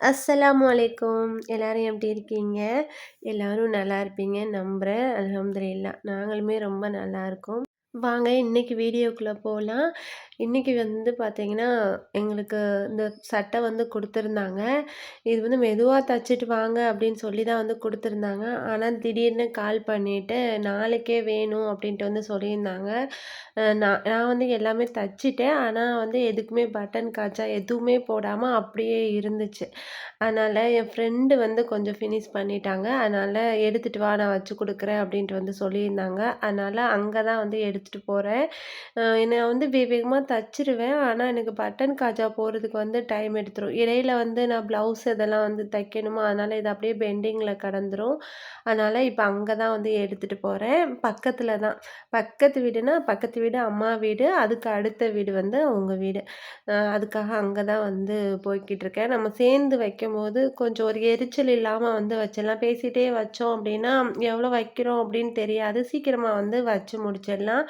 அஸ்ஸலாமு அலைக்கும் எல்லோரும் எப்படி இருக்கீங்க? எல்லாரும் நல்லா இருப்பீங்க நம்புகிறேன் அலமதுல்லா நாங்களுமே ரொம்ப நல்லா இருக்கோம். வாங்க இன்னைக்கு வீடியோக்குள்ளே போகலாம் இன்னைக்கு வந்து பார்த்திங்கன்னா எங்களுக்கு இந்த சட்டை வந்து கொடுத்துருந்தாங்க இது வந்து மெதுவாக தச்சுட்டு வாங்க அப்படின்னு சொல்லி தான் வந்து கொடுத்துருந்தாங்க ஆனால் திடீர்னு கால் பண்ணிவிட்டு நாளைக்கே வேணும் அப்படின்ட்டு வந்து சொல்லியிருந்தாங்க. நான் நான் வந்து எல்லாமே தைச்சிட்டேன் ஆனால் வந்து எதுக்குமே பட்டன் காய்ச்சா எதுவுமே போடாமல் அப்படியே இருந்துச்சு. அதனால் என் ஃப்ரெண்டு வந்து கொஞ்சம் ஃபினிஷ் பண்ணிட்டாங்க. அதனால் எடுத்துட்டு வா நான் வச்சு கொடுக்குறேன் அப்படின்ட்டு வந்து சொல்லியிருந்தாங்க. அதனால் அங்கே தான் வந்து எடுத்து போறேன். போகிறேன் நான் வந்து வேகமாக வேகமா ஆனால் எனக்கு பட்டன் காஜா போகிறதுக்கு வந்து டைம் எடுத்துரும். இடையில வந்து நான் ப்ளவுஸ் இதெல்லாம் வந்து தைக்கணுமா, அதனால் இது அப்படியே பெண்டிங்கில் கடந்துரும். அதனால் இப்போ அங்கே தான் வந்து எடுத்துகிட்டு போகிறேன் பக்கத்தில் தான். பக்கத்து வீடுனா, பக்கத்து வீடு அம்மா வீடு. அதுக்கு அடுத்த வீடு வந்து அவங்க வீடு. அதுக்காக அங்கே தான் வந்து போய்க்கிட்டுருக்கேன். நம்ம சேர்ந்து வைக்கும்போது கொஞ்சம் ஒரு எரிச்சல் இல்லாமல் வந்து வச்சிடலாம். பேசிகிட்டே வச்சோம் அப்படின்னா, எவ்வளோ வைக்கிறோம் அப்படின்னு தெரியாது. சீக்கிரமாக வந்து வச்சு முடிச்சிடலாம்.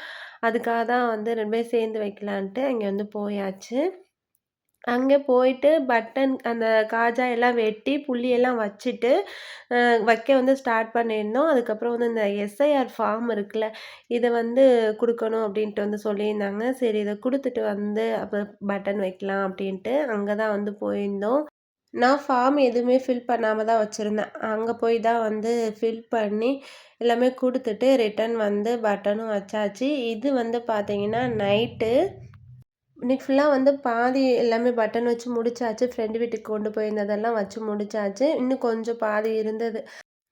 அதுக்காக தான் வந்து ரெண்டு பேரும் சேர்ந்து வைக்கலான்ட்டு அங்கே வந்து போயாச்சு. அங்கே போயிட்டு பட்டன் அந்த காஜா எல்லாம் வெட்டி, புள்ளியெல்லாம் வச்சுட்டு, வைக்க வந்து ஸ்டார்ட் பண்ணியிருந்தோம். அதுக்கப்புறம் வந்து இந்த எஸ்ஐஆர் ஃபார்ம் இருக்குல்ல, இதை வந்து கொடுக்கணும் அப்படின்ட்டு வந்து சொல்லியிருந்தாங்க. சரி இதை கொடுத்துட்டு வந்து அப்போ பட்டன் வைக்கலாம் அப்படின்ட்டு அங்கே தான் வந்து போயிருந்தோம். நான் ஃபார்ம் எதுவுமே ஃபில் பண்ணாமல் தான் வச்சுருந்தேன் அங்கே போய் தான் வந்து ஃபில் பண்ணி எல்லாமே கொடுத்துட்டு ரிட்டர்ன் வந்து பட்டனும் வச்சாச்சு. இது வந்து பார்த்தீங்கன்னா, நைட்டு இன்னைக்கு ஃபுல்லாக வந்து பாதி எல்லாமே பட்டன் வச்சு முடிச்சாச்சு. ஃப்ரெண்டு வீட்டுக்கு கொண்டு போயிருந்ததெல்லாம் வச்சு முடிச்சாச்சு. இன்னும் கொஞ்சம் பாதி இருந்தது.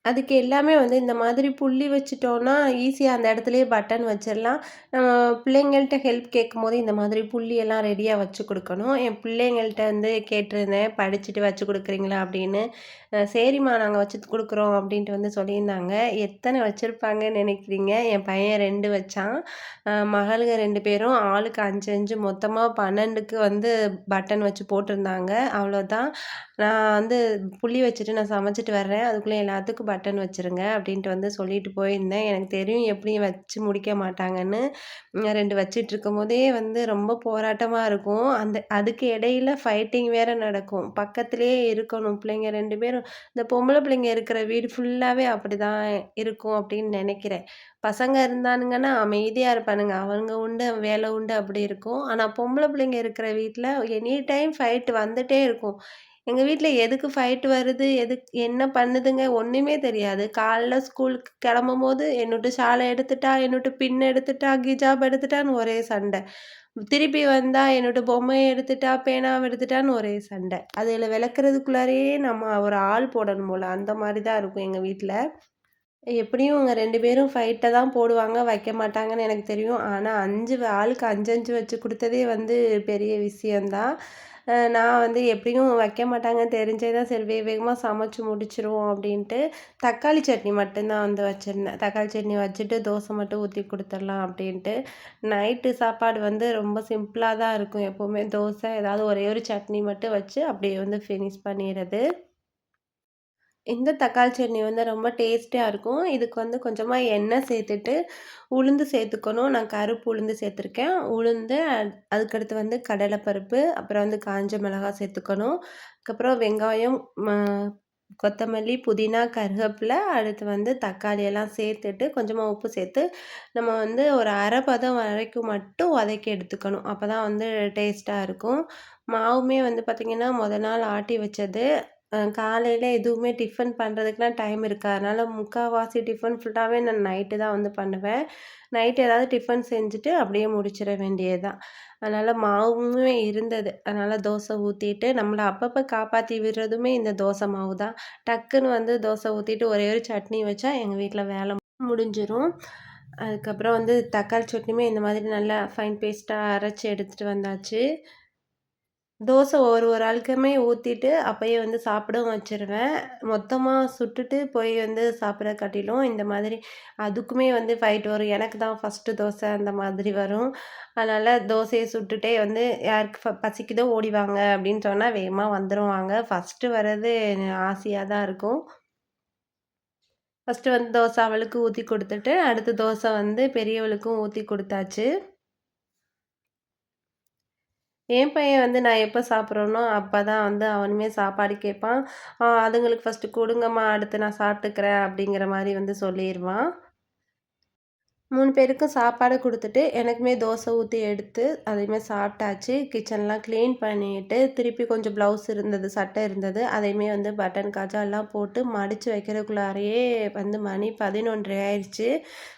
அதுக்கு எல்லாமே வந்து இந்த மாதிரி புள்ளி வச்சுட்டோம்னா, ஈஸியாக அந்த இடத்துலையே பட்டன் வச்சிடலாம் நம்ம பிள்ளைங்கள்ட்ட ஹெல்ப் கேட்கும்போது இந்த மாதிரி புள்ளியெல்லாம் ரெடியாக வச்சு கொடுக்கணும் என் பிள்ளைங்கள்ட்ட வந்து கேட்டிருந்தேன், படிச்சுட்டு வச்சு கொடுக்குறீங்களா அப்படின்னு. சரிம்மா நாங்கள் வச்சு கொடுக்குறோம் அப்படின்ட்டு வந்து சொல்லியிருந்தாங்க. எத்தனை வச்சுருப்பாங்கன்னு நினைக்கிறீங்க? என் பையன் ரெண்டு வச்சான். மகளுங்க ரெண்டு பேரும் ஆளுக்கு அஞ்சு அஞ்சு மொத்தமாக பன்னெண்டுக்கு வந்து பட்டன் வச்சு போட்டிருந்தாங்க. அவ்வளோதான். நான் வந்து புள்ளி வச்சுட்டு நான் சமைச்சிட்டு வர்றேன். அதுக்குள்ளே எல்லாத்துக்கும் பட்டன் வச்சுருங்க அப்படின்ட்டு வந்து சொல்லிட்டு போயிருந்தேன். எனக்கு தெரியும் எப்படியும் வச்சு முடிக்க மாட்டாங்கன்னு. 2 வச்சுட்ருக்கும்போதே வந்து ரொம்ப போராட்டமாக இருக்கும். அந்த அதுக்கு இடையில ஃபைட்டிங் வேற நடக்கும். பக்கத்துலேயே இருக்கணும். பிள்ளைங்க ரெண்டு பேரும் இந்த பொம்பளை பிள்ளைங்க இருக்கிற வீடு ஃபுல்லாவே அப்படிதான் இருக்கும் அப்படின்னு நினைக்கிறேன் பசங்க இருந்தானுங்கன்னா அமைதியாக இருப்பானுங்க. அவங்க உண்டு, வேலை உண்டு அப்படி இருக்கும். ஆனால் பொம்பளை பிள்ளைங்க இருக்கிற வீட்டில் எனி டைம் ஃபைட் வந்துட்டே இருக்கும். எங்கள் வீட்டில் எதுக்கு ஃபைட் வருது? எதுக்கு என்ன பண்ணுதுங்க? ஒன்றுமே தெரியாது. காலைல ஸ்கூலுக்கு கெளம்பும்போது என்னுட்டு ஷால எடுத்துட்டா, என்னுட்டு பின் எடுத்துட்டா, கிஜாப் எடுத்துட்டான்னு ஒரே சண்டை. திருப்பி வந்தால் என்னோட பொம்மையை எடுத்துட்டா, பேனாவை எடுத்துட்டான்னு ஒரே சண்டை. அதில் விளக்குறதுக்குள்ளாரையே நம்ம ஒரு ஆள் போடணும் போல. அந்த மாதிரி தான் இருக்கும் எங்கள் வீட்டில் எப்படியும் இவங்க ரெண்டு பேரும் ஃபைட்டை தான் போடுவாங்க. வைக்க மாட்டாங்கன்னு எனக்கு தெரியும். ஆனால் அஞ்சு ஆளுக்கு 5, 5 வச்சு கொடுத்ததே வந்து பெரிய விஷயம் தான். நான் வந்து எப்படியும் வைக்க மாட்டாங்கன்னு தெரிஞ்சே தான் சரி வேக வேகமாக சமைச்சு முடிச்சிருவோம் அப்படின்ட்டு, தக்காளி சட்னி மட்டும்தான் வந்து வச்சுருந்தேன். தக்காளி சட்னி வச்சுட்டு தோசை மட்டும் ஊற்றி கொடுத்துடலாம் அப்படின்ட்டு. நைட்டு சாப்பாடு வந்து ரொம்ப சிம்பிளாக தான் இருக்கும் எப்போவுமே. தோசை ஏதாவது ஒரே ஒரு சட்னி மட்டும் வச்சு அப்படியே வந்து ஃபினிஷ் பண்ணிடுறது. இந்த தக்காளி சட்னி வந்து ரொம்ப டேஸ்டியாக இருக்கும். இதுக்கு வந்து கொஞ்சமாக எண்ணெய் சேர்த்துட்டு, உளுந்து சேர்த்துக்கணும். நான் கருப்பு உளுந்து சேர்த்துருக்கேன். உளுந்து அதுக்கடுத்து வந்து கடலைப்பருப்பு, அப்புறம் வந்து காஞ்ச மிளகாய் சேர்த்துக்கணும். அதுக்கப்புறம் வெங்காயம், ம கொத்தமல்லி, புதினா, கருவேப்பிலை, அடுத்து வந்து தக்காளி எல்லாம் சேர்த்துட்டு, கொஞ்சமாக உப்பு சேர்த்து, நம்ம வந்து ஒரு அரை பதம் வரைக்கும் மட்டும் வதக்கி எடுத்துக்கணும். அப்போ தான் வந்து டேஸ்ட்டாக இருக்கும். மாவுமே வந்து பார்த்திங்கன்னா, முத நாள் ஆட்டி வச்சது. காலையில் எதுவுமே டிஃபன் பண்ணுறதுக்குலாம் டைம் இருக்காதனால, முக்கால்வாசி டிஃபன் ஃபுல்லாகவே நான் நைட்டு தான் வந்து பண்ணுவேன். நைட்டு ஏதாவது டிஃபன் செஞ்சுட்டு அப்படியே முடிச்சிட வேண்டியது தான். அதனால் மாவுமே இருந்தது. அதனால் தோசை ஊற்றிட்டு நம்மளை அப்பப்போ காப்பாற்றி விடுறதுமே இந்த தோசை மாவு தான். டக்குன்னு வந்து தோசை ஊற்றிட்டு ஒரே ஒரு சட்னி வச்சா எங்கள் வீட்டில் வேலை முடிஞ்சிடும் அதுக்கப்புறம் வந்து தக்காளி சட்னியுமே இந்த மாதிரி நல்லா ஃபைன் பேஸ்ட்டாக அரைச்சி எடுத்துகிட்டு வந்தாச்சு. தோசை ஒரு ஒரு ஆளுக்குமே ஊற்றிட்டு அப்போயே வந்து சாப்பிடவும் வச்சுருவேன். மொத்தமாக சுட்டுட்டு போய் வந்து சாப்பிட காட்டிலும், இந்த மாதிரி அதுக்குமே வந்து ஃபைட் வரும். எனக்கு தான் ஃபர்ஸ்ட்டு தோசை அந்த மாதிரி வரும். அதனால் தோசையை சுட்டுட்டே வந்து யாருக்கு ஃப பசிக்குதோ ஓடிவாங்க அப்படின்னு சொன்னால் வேகமாக வந்துடுவாங்க ஃபர்ஸ்ட்டு வர்றது ஆசையாக தான் இருக்கும். ஃபஸ்ட்டு வந்து தோசை அவளுக்கு ஊற்றி கொடுத்துட்டு அடுத்து தோசை வந்து பெரியவளுக்கும் ஊற்றி கொடுத்தாச்சு என் பையன் வந்து நான் எப்போ சாப்பிட்றேனோ அப்போ தான் வந்து அவனுமே சாப்பாடு கேட்பான். அதுங்களுக்கு ஃபஸ்ட்டு கொடுங்கம்மா அடுத்து நான் சாப்பிட்டுக்கிறேன்" அப்படிங்கிற மாதிரி வந்து சொல்லிடுவான் மூணு பேருக்கும் சாப்பாடு கொடுத்துட்டு எனக்குமே தோசை ஊற்றி எடுத்து, அதையுமே சாப்பிட்டாச்சு. கிச்சன்லாம் க்ளீன் பண்ணிட்டு, திருப்பி கொஞ்சம் ப்ளவுஸ் இருந்தது, சட்டை இருந்தது. அதையுமே வந்து பட்டன் காஜாலாம் போட்டு மடித்து வைக்கிறதுக்குள்ளாரையே வந்து மணி பதினொன்று ஆயிடுச்சு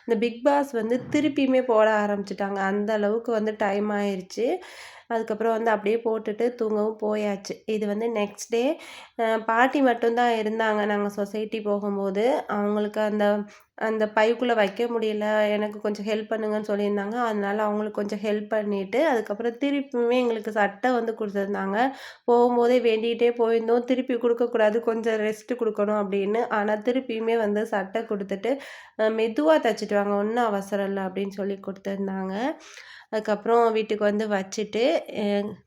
இந்த பிக் பாஸ் வந்து திருப்பியுமே போட ஆரம்பிச்சிட்டாங்க அந்த அளவுக்கு வந்து டைம் ஆயிடுச்சு அதுக்கப்புறம் வந்து அப்படியே போட்டுட்டு தூங்கவும் போயாச்சு. இது வந்து நெக்ஸ்ட் டே பாட்டி மட்டும்தான் இருந்தாங்க நாங்கள் சொசைட்டி போகும்போது. அவங்களுக்கு அந்த அந்த பைக்குள்ளே வைக்க முடியல. எனக்கு கொஞ்சம் ஹெல்ப் பண்ணுங்கன்னு சொல்லியிருந்தாங்க. அதனால் அவங்களுக்கு கொஞ்சம் ஹெல்ப் பண்ணிவிட்டு அதுக்கப்புறம் திருப்பியுமே எங்களுக்கு சட்டை வந்து கொடுத்துருந்தாங்க போகும்போதே வேண்டிகிட்டே போயிருந்தோம். திருப்பி கொடுக்கக்கூடாது கொஞ்சம் ரெஸ்ட் கொடுக்கணும் அப்படின்னு. ஆனால் திருப்பியுமே வந்து சட்டை கொடுத்துட்டு மெதுவாக மெதுவா தச்சுட்டு வாங்க, ஒன்றும் அவசரம் இல்லை அப்படின்னு சொல்லி கொடுத்துருந்தாங்க அதுக்கப்புறம் வீட்டுக்கு வந்து வச்சுட்டு,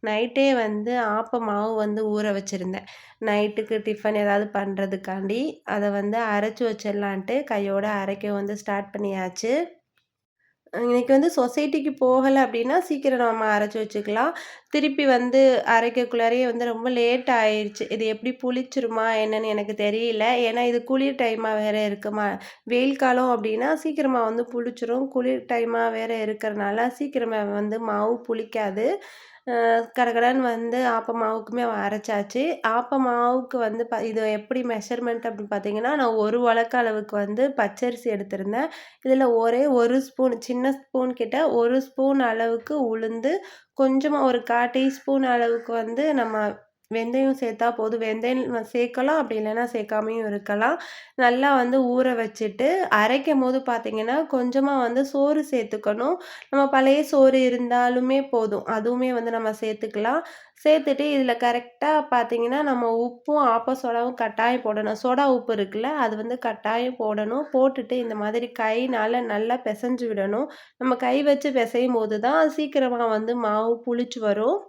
நைட்டே வந்து ஆப்ப மாவு வந்து ஊற வச்சுருந்தேன் நைட்டுக்கு டிஃபன் ஏதாவது பண்ணுறதுக்காண்டி, அதை வந்து அரைச்சி வச்சிடலான்ட்டு கையோட அரைக்க வந்து ஸ்டார்ட் பண்ணியாச்சு. இன்னைக்கு வந்து சொசைட்டிக்கு போகலை அப்படின்னா, சீக்கிரம் நம்ம அரைச்சி வச்சுக்கலாம். திருப்பி வந்து அரைக்கக்குள்ளாரையே வந்து ரொம்ப லேட் ஆயிடுச்சு இது எப்படி புளிச்சிருமா என்னன்னு எனக்கு தெரியல. ஏன்னா இது குளிர் டைமாக வேறு இருக்குமா. வெயில் காலம் அப்படின்னா சீக்கிரமாக வந்து புளிச்சிரும். குளிர் டைமாக வேறு இருக்கிறனால சீக்கிரமாக வந்து மாவு புளிக்காது. அ கடகடன்னு வந்து ஆப்ப மாவுக்குமே அரைச்சாச்சு. ஆப்ப மாவுக்கு வந்து ப இது எப்படி மெஷர்மெண்ட் அப்படின்னு பார்த்தீங்கன்னா, நான் 1 உலக்கு அளவுக்கு வந்து பச்சரிசி எடுத்திருந்தேன். இதில் ஒரே ஒரு ஸ்பூன் சின்ன ஸ்பூன் கிட்ட ஒரு ஸ்பூன் அளவுக்கு உளுந்து, கொஞ்சமாக ஒரு கா டீஸ்பூன் அளவுக்கு வந்து நம்ம வெந்தயம் சேர்த்தா போதும். வெந்தயம் சேர்க்கலாம், அப்படி இல்லைன்னா சேர்க்காமையும் இருக்கலாம். நல்லா வந்து ஊற வச்சுட்டு, அரைக்கும் போது பார்த்தீங்கன்னா, கொஞ்சமாக வந்து சோறு சேர்த்துக்கணும். நம்ம பழைய சோறு இருந்தாலுமே போதும். அதுவுமே வந்து நம்ம சேர்த்துக்கலாம். சேர்த்துட்டு இதில் கரெக்டாக பார்த்தீங்கன்னா, நம்ம உப்பும், ஆப்ப சோடாவும் கட்டாயம் போடணும். சோடா உப்பு இருக்குல்ல, அது வந்து கட்டாயம் போடணும். போட்டுட்டு இந்த மாதிரி கைனால் நல்லா பிசைஞ்சு விடணும். நம்ம கை வச்சு பிசையும் போது தான் சீக்கிரமாக வந்து மாவு புளிச்சு வரும்.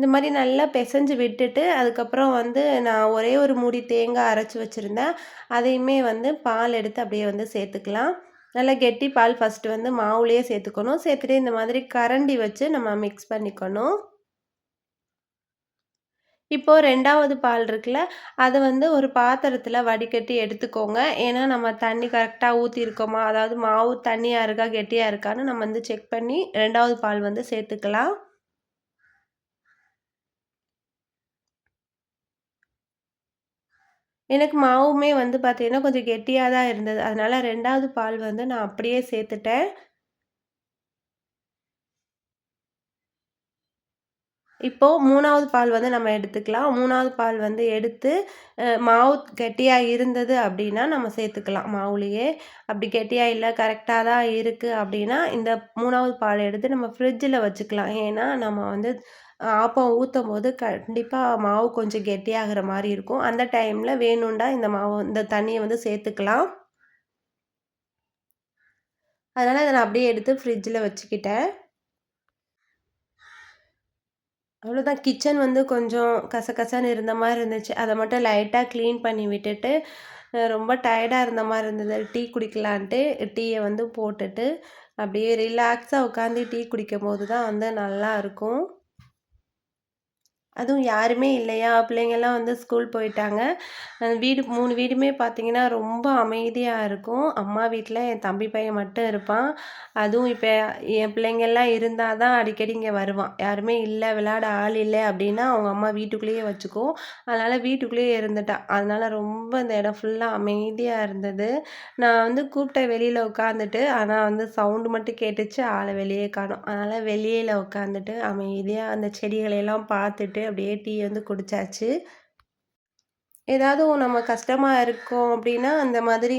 இந்த மாதிரி நல்லா பிசைஞ்சு விட்டுட்டு, அதுக்கப்புறம் வந்து நான் ஒரே ஒரு மூடி தேங்காய் அரைச்சி வச்சுருந்தேன் அதையுமே வந்து பால் எடுத்து அப்படியே வந்து சேர்த்துக்கலாம். நல்லா கெட்டி பால் ஃபஸ்ட்டு வந்து மாவுலேயே சேர்த்துக்கணும். சேர்த்துட்டு இந்த மாதிரி கரண்டி வச்சு நம்ம மிக்ஸ் பண்ணிக்கணும். இப்போ ரெண்டாவது பால் இருக்குல்ல, அதை வந்து ஒரு பாத்திரத்தில் வடிகட்டி எடுத்துக்கோங்க. ஏன்னா, நம்ம தண்ணி கரெக்டாக ஊற்றிருக்கோமா அதாவது மாவு தண்ணியாக இருக்கா, கெட்டியாக இருக்கான்னு நம்ம வந்து செக் பண்ணி ரெண்டாவது பால் வந்து சேர்த்துக்கலாம். எனக்கு மாவுமே வந்து பார்த்திங்கன்னா கொஞ்சம் கெட்டியாக தான் இருந்தது. அதனால் ரெண்டாவது பால் வந்து நான் அப்படியே சேர்த்துட்டேன். இப்போது மூணாவது பால் வந்து நம்ம எடுத்துக்கலாம். மூணாவது பால் வந்து எடுத்து மாவு கெட்டியாக இருந்தது அப்படின்னா, நம்ம சேர்த்துக்கலாம் மாவுலேயே அப்படி கெட்டியாக இல்லை கரெக்டாக தான் இருக்குது அப்படின்னா, இந்த மூணாவது பால் எடுத்து நம்ம ஃப்ரிட்ஜில் வச்சுக்கலாம். ஏன்னா, நம்ம வந்து ஆப்பம் ஊற்றும் போது கண்டிப்பாக மாவு கொஞ்சம் கெட்டியாகிற மாதிரி இருக்கும். அந்த டைமில் வேணுண்டா இந்த மாவு இந்த தண்ணியை வந்து சேர்த்துக்கலாம். அதனால் இதை நான் அப்படியே எடுத்து ஃப்ரிட்ஜில் வச்சுக்கிட்டேன். அவ்வளோதான் கிச்சன் வந்து கொஞ்சம் கசகசன்னு இருந்த மாதிரி இருந்துச்சு. அதை மட்டும் லைட்டாக க்ளீன் பண்ணி விட்டுட்டு, ரொம்ப டயர்டாக இருந்த மாதிரி இருந்தது. டீ குடிக்கலான்ட்டு டீயை வந்து போட்டுட்டு, அப்படியே ரிலாக்ஸாக உட்காந்து டீ குடிக்கும்போது தான் வந்து நல்லாருக்கும். அதுவும் யாருமே இல்லையா, பிள்ளைங்கள்லாம் வந்து ஸ்கூல் போயிட்டாங்க. வீடு மூணு வீடுமே பார்த்திங்கன்னா ரொம்ப அமைதியாக இருக்கும். அம்மா வீட்டில் என் தம்பி பையன் மட்டும் இருப்பான். அதுவும் இப்போ என் பிள்ளைங்கள்லாம் இருந்தால் தான் அடிக்கடி இங்கே வருவான். யாருமே இல்லை விளையாட ஆள் இல்லை அப்படின்னா அவங்க அம்மா வீட்டுக்குள்ளேயே வச்சுக்கும். அதனால் வீட்டுக்குள்ளேயே இருந்துட்டான். அதனால் ரொம்ப இந்த இடம் ஃபுல்லாக அமைதியாக இருந்தது. நான் வந்து கூப்பிட்ட வெளியில் உட்காந்துட்டு. ஆனால் வந்து சவுண்டு மட்டும் கேட்டுச்சு. ஆளை வெளியே காணும் அதனால் வெளியில் உட்காந்துட்டு அமைதியாக அந்த செடிகளையெல்லாம் பார்த்துட்டு அப்படியே டீ வந்து குடிச்சாச்சு. ஏதாவது நம்ம கஷ்டமாக இருக்கோம் அப்படின்னா, அந்த மாதிரி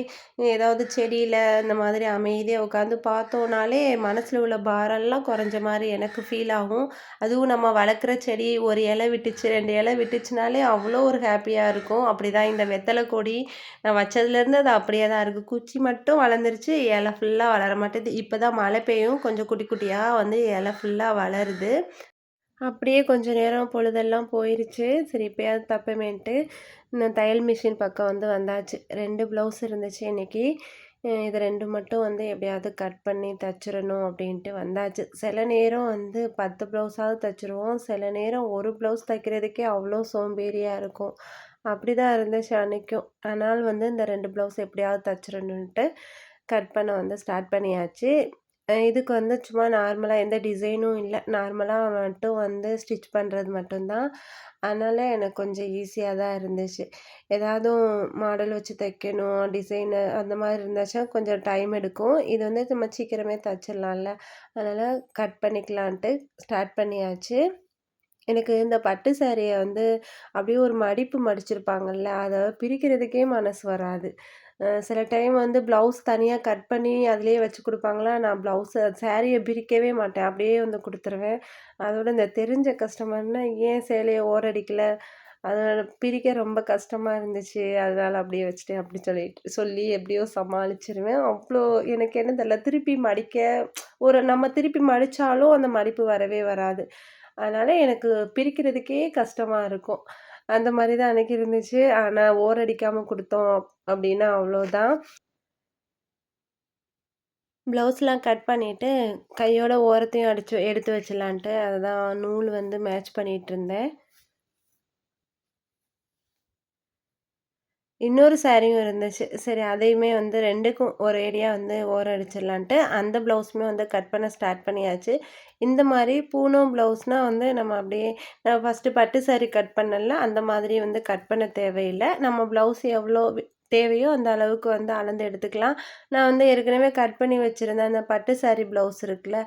ஏதாவது செடியில் இந்த மாதிரி அமைதியாக உட்காந்து பார்த்தோன்னாலே மனசில் உள்ள பாரம்லாம் குறைஞ்ச மாதிரி எனக்கு ஃபீல் ஆகும். அதுவும் நம்ம வளர்க்குற செடி ஒரு இலை விட்டுச்சு, ரெண்டு இலை விட்டுச்சுனாலே அவ்வளோ ஒரு ஹாப்பியாக இருக்கும். அப்படிதான் இந்த வெத்தலை கொடி நான் வச்சதுலேருந்து அது அப்படியே தான் இருக்குது குச்சி மட்டும் வளர்ந்துருச்சு, இலை ஃபுல்லாக வளர மாட்டேது. இப்போ தான் மழை பெய்யும், கொஞ்சம் குட்டி குட்டியாக வந்து இலை ஃபுல்லாக வளருது. அப்படியே கொஞ்ச நேரம் பொழுதெல்லாம் போயிருச்சு. சரி இப்போயாவது தப்பமேன்ட்டு இன்னும் தையல் மிஷின் பக்கம் வந்து வந்தாச்சு. ரெண்டு ப்ளவுஸ் இருந்துச்சு இன்றைக்கி இது ரெண்டு மட்டும் வந்து எப்படியாவது கட் பண்ணி தச்சிடணும் அப்படின்ட்டு வந்தாச்சு. சில நேரம் வந்து பத்து ப்ளவுஸாவது தைச்சிருவோம். சில நேரம் ஒரு ப்ளவுஸ் தைக்கிறதுக்கே அவ்வளோ சோம்பேறியாக இருக்கும். அப்படி தான் இருந்துச்சு அன்றைக்கும் ஆனால் வந்து இந்த ரெண்டு ப்ளவுஸ் எப்படியாவது தச்சிடணுன்ட்டு கட் பண்ண வந்து ஸ்டார்ட் பண்ணியாச்சு. இதுக்கு வந்து சும்மா நார்மலாக எந்த டிசைனும் இல்லை. நார்மலாக மட்டும் வந்து ஸ்டிச் பண்ணுறது மட்டும்தான். அதனால் எனக்கு கொஞ்சம் ஈஸியாக தான் இருந்துச்சு. ஏதாவது மாடல் வச்சு தைக்கணும் டிசைனு அந்த மாதிரி இருந்துச்சுன்னா கொஞ்சம் டைம் எடுக்கும். இது வந்து நம்ம சீக்கிரமே தைச்சிடலாம்ல. அதனால் கட் பண்ணிக்கலான்ட்டு ஸ்டார்ட் பண்ணியாச்சு. எனக்கு இந்த பட்டு சேரீயை வந்து அப்படியே ஒரு மடிப்பு மடிச்சிருப்பாங்கல்ல அதை பிரிக்கிறதுக்கே மனசு வராது. சில டைம் வந்து ப்ளவுஸ் தனியாக கட் பண்ணி அதிலேயே வச்சு கொடுப்பாங்களா? நான் ப்ளவுஸை சேரீயை பிரிக்கவே மாட்டேன். அப்படியே வந்து கொடுத்துருவேன். அதோட இந்த தெரிஞ்ச கஸ்டமர்னால் ஏன் சேலையை ஓரடிக்கலை? அதனால் பிரிக்க ரொம்ப கஷ்டமாக இருந்துச்சு. அதனால் அப்படியே வச்சுட்டேன் அப்படி சொல்லிட்டு சொல்லி எப்படியோ சமாளிச்சிருவேன். அவ்வளோ எனக்கு என்ன தெரியல திருப்பி மடிக்க ஒரு நம்ம திருப்பி மடித்தாலும் அந்த மடிப்பு வரவே வராது. அதனால் எனக்கு பிரிக்கிறதுக்கே கஷ்டமாக இருக்கும். அந்த மாதிரி தான் அன்றைக்கி இருந்துச்சு. ஆனால் ஓர் அடிக்காமல் கொடுத்தோம் அப்படின்னா அவ்வளோதான் ப்ளவுஸ்லாம் கட் பண்ணிவிட்டு கையோட ஓரத்தையும் அடித்து எடுத்து வச்சிடலான்ட்டு அதுதான் நூல் வந்து மேட்ச் பண்ணிகிட்டு இருந்தேன். இன்னொரு சாரியும் இருந்துச்சு. சரி அதையுமே வந்து ரெண்டுக்கும் ஒரேடியாக வந்து ஓரம் அடிச்சிடலான்ட்டு அந்த ப்ளவுஸுமே வந்து கட் பண்ண ஸ்டார்ட் பண்ணியாச்சு. இந்த மாதிரி பூனம் ப்ளவுஸ்னால் வந்து நம்ம அப்படியே நம்ம ஃபஸ்ட்டு பட்டு சாரி கட் பண்ணல அந்த மாதிரி வந்து கட் பண்ண தேவையில்லை. நம்ம ப்ளவுஸ் எவ்வளோ தேவையோ அந்த அளவுக்கு வந்து அளந்து எடுத்துக்கலாம். நான் வந்து ஏற்கனவே கட் பண்ணி வச்சுருந்தேன் அந்த பட்டு சாரி ப்ளவுஸ் இருக்குல்ல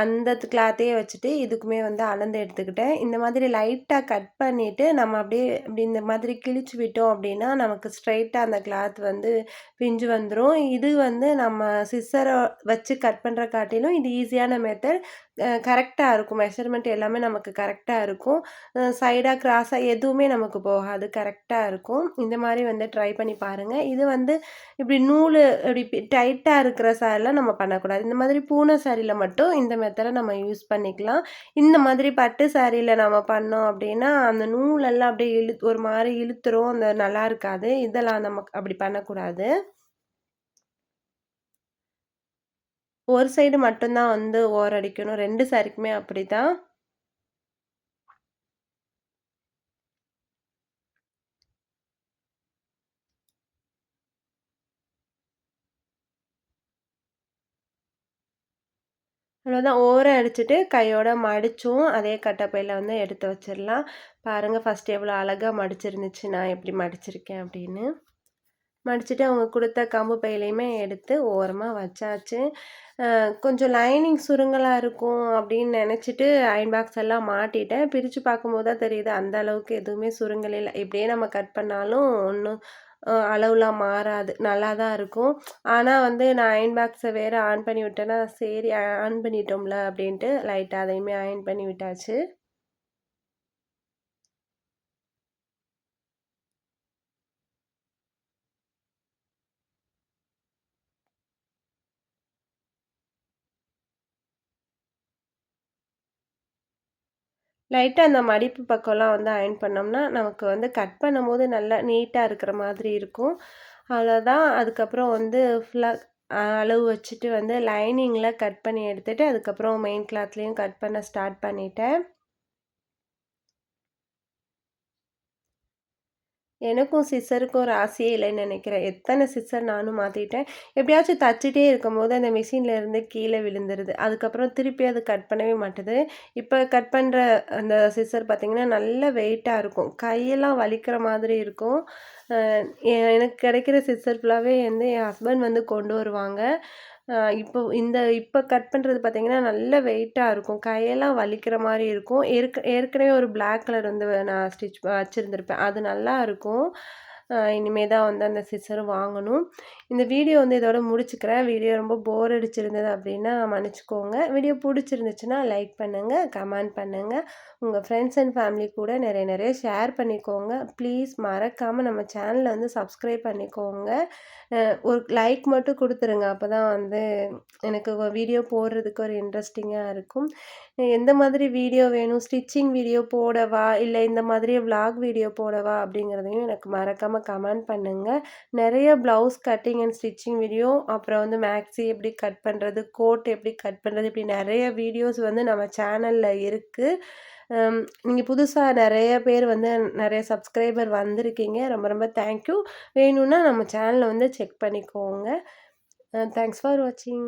அந்த கிளாத்தையே வச்சுட்டு இதுக்குமே வந்து அளந்து எடுத்துக்கிட்டேன். இந்த மாதிரி லைட்டாக கட் பண்ணிவிட்டு நம்ம அப்படியே இப்படி இந்த மாதிரி கிழிச்சு விட்டோம் அப்படின்னா நமக்கு ஸ்ட்ரைட்டாக அந்த கிளாத் வந்து பிஞ்சு வந்துடும் இது வந்து நம்ம சிஸ்ஸரை வச்சு கட் பண்ணுற காட்டிலும் இது ஈஸியான மெத்தட் கரெக்டாக இருக்கும். மெஷர்மெண்ட் எல்லாமே நமக்கு கரெக்டாக இருக்கும். சைடாக கிராஸாக எதுவுமே நமக்கு போகாது. கரெக்டாக இருக்கும். இந்த மாதிரி வந்து ட்ரை பண்ணி பாருங்கள் இது வந்து இப்படி நூல் இப்படி டைட்டாக இருக்கிற சாரிலாம் நம்ம பண்ணக்கூடாது. இந்த மாதிரி பூனை சாரியில் மட்டும் இந்த மெத்தடை நம்ம யூஸ் பண்ணிக்கலாம். இந்த மாதிரி பட்டு சாரியில் நம்ம பண்ணோம் அப்படின்னா அந்த நூலெல்லாம் அப்படியே இழு ஒரு மாதிரி இழுத்துரும். அந்த நல்லா இருக்காது. இதெல்லாம் நம்ம அப்படி பண்ணக்கூடாது. ஒரு சைடு மட்டும்தான் வந்து ஓரடிக்கணும். ரெண்டு சாரிக்குமே அப்படி தான் அவ்வளோதான் ஓரம் அடிச்சுட்டு கையோட மடித்தும் அதே கட்டப்பையில் வந்து எடுத்து வச்சிடலாம். பாருங்கள் ஃபஸ்ட்டு எவ்வளோ அழகாக மடிச்சிருந்துச்சு. நான் எப்படி மடிச்சிருக்கேன் அப்படின்னு. மடிச்சுட்டு அவங்க கொடுத்த கம்பு பையிலையுமே எடுத்து ஓரமாக வச்சாச்சு. கொஞ்சம் லைனிங் சுருங்கலாக இருக்கும் அப்படின்னு நினச்சிட்டு அயன் பாக்ஸ் எல்லாம் மாட்டிட்டேன். பிரித்து பார்க்கும்போது தான் தெரியுது அந்த அளவுக்கு எதுவுமே சுருங்கலை இல்லை. இப்படியே நம்ம கட் பண்ணாலும் ஒன்றும் அளவுலாம் மாறாது. நல்லா தான் இருக்கும். ஆனால் வந்து நான் அயன் பாக்ஸை வேறு ஆன் பண்ணி விட்டேன்னா சரி ஆன் பண்ணிட்டோம்ல அப்படின்ட்டு லைட்டாக அதையுமே அயன் பண்ணி விட்டாச்சு. லைட்டாக அந்த மடிப்பு பக்கம்லாம் வந்து அயன் பண்ணோம்னா நமக்கு வந்து கட் பண்ணும்போது நல்லா நீட்டாக இருக்கிற மாதிரி இருக்கும். அவ்வளோதான் அதுக்கப்புறம் வந்து ஃபுல்லாக அளவு வச்சுட்டு வந்து லைனிங்கில் கட் பண்ணி எடுத்துகிட்டு அதுக்கப்புறம் மெயின் கிளாத்லேயும் கட் பண்ண ஸ்டார்ட் பண்ணிட்டேன். எனக்கும் சிஸ்டருக்கும் ஒரு ஆசையே இல்லைன்னு நினைக்கிறேன். எத்தனை சிஸ்டர் நானும் மாற்றிட்டேன் எப்படியாச்சும் தச்சுட்டே இருக்கும்போது அந்த மிஷினில் இருந்து கீழே விழுந்துருது. அதுக்கப்புறம் திருப்பி அது கட் பண்ணவே மாட்டுது. இப்போ கட் பண்ணுற அந்த சிஸ்டர் பார்த்திங்கன்னா நல்ல வெயிட்டாக இருக்கும். கையெல்லாம் வலிக்கிற மாதிரி இருக்கும். எனக்கு கிடைக்கிற சிஸ்டர் ஃபுல்லாகவே வந்து என் ஹஸ்பண்ட் வந்து கொண்டு வருவாங்க. இப்போ இந்த இப்போ கட் பண்ணுறது பார்த்திங்கன்னா நல்ல வெயிட்டாக இருக்கும். கையெல்லாம் வலிக்கிற மாதிரி இருக்கும். ஏற்க ஏற்கனவே ஒரு பிளாக் கலர் வந்து நான் ஸ்டிச் வச்சுருந்துருப்பேன். அது நல்லா இருக்கும். இனிமே தான் வந்து அந்த சிசர் வாங்கணும். இந்த வீடியோ வந்து இதோட முடிச்சுக்கிறேன். வீடியோ ரொம்ப போர் அடிச்சிருந்தது அப்படின்னா மன்னிச்சிக்கோங்க. வீடியோ பிடிச்சிருந்துச்சுன்னா லைக் பண்ணுங்கள் கமெண்ட் பண்ணுங்கள் உங்கள் ஃப்ரெண்ட்ஸ் அண்ட் ஃபேமிலி கூட நிறைய நிறைய ஷேர் பண்ணிக்கோங்க. ப்ளீஸ் மறக்காமல் நம்ம சேனலை வந்து சப்ஸ்கிரைப் பண்ணிக்கோங்க. ஒரு லைக் மட்டும் கொடுத்துருங்க. அப்போ தான் வந்து எனக்கு வீடியோ போடுறதுக்கு ஒரு இன்ட்ரெஸ்டிங்காக இருக்கும். எந்த மாதிரி வீடியோ வேணும்? ஸ்டிச்சிங் வீடியோ போடவா? இல்லை இந்த மாதிரி விலாக் வீடியோ போடவா? அப்படிங்கிறதையும் எனக்கு மறக்காமல் மறக்காமல் கமெண்ட் பண்ணுங்கள் நிறைய blouse cutting and stitching video அப்புறம் வந்து மேக்ஸி எப்படி கட் பண்ணுறது கோட் எப்படி கட் பண்ணுறது இப்படி நிறைய வீடியோஸ் வந்து நம்ம சேனலில் இருக்குது நீங்கள் புதுசாக நிறைய பேர் வந்து நிறைய சப்ஸ்கிரைபர் வந்திருக்கீங்க. ரொம்ப ரொம்ப தேங்க்யூ வேணும்னா நம்ம சேனலை வந்து செக் பண்ணிக்கோங்க. தேங்க்ஸ் ஃபார் வாட்சிங்